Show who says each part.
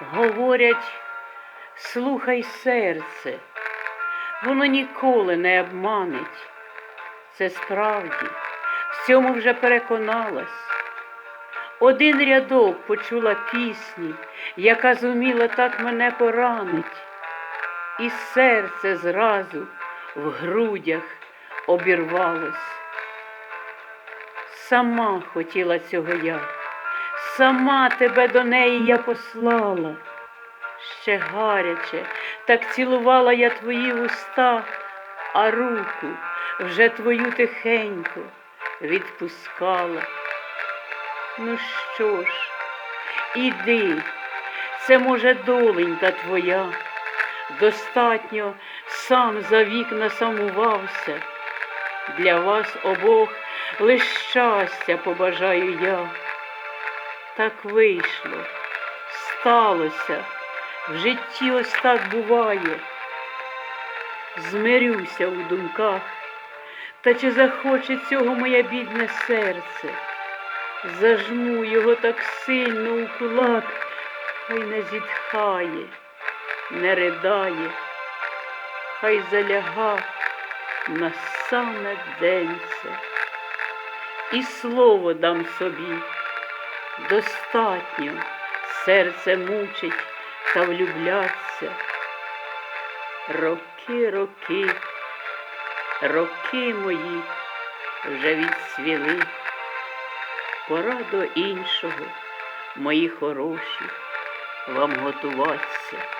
Speaker 1: Говорять, слухай серце, воно ніколи не обманить. Це справді, в цьому вже переконалась. Один рядок почула пісні, яка зуміла так мене поранить, і серце зразу в грудях обірвалось. Сама хотіла цього я, сама тебе до неї я послала. Ще гаряче, так цілувала я твої вуста, а руку вже твою тихенько відпускала. Ну що ж, іди, це може доленька твоя. Достатньо сам за вікна самувався. Для вас обох лиш щастя побажаю я. Так вийшло, сталося, в житті ось так буває. Змирюся у думках, та чи захоче цього моє бідне серце? Зажму його так сильно у кулак, хай не зітхає, не ридає, хай заляга на саме денце. І слово дам собі, достатньо серце мучить та влюбляться. Роки, роки, роки мої вже відсвіли. Пора до іншого, мої хороші, вам готуватися.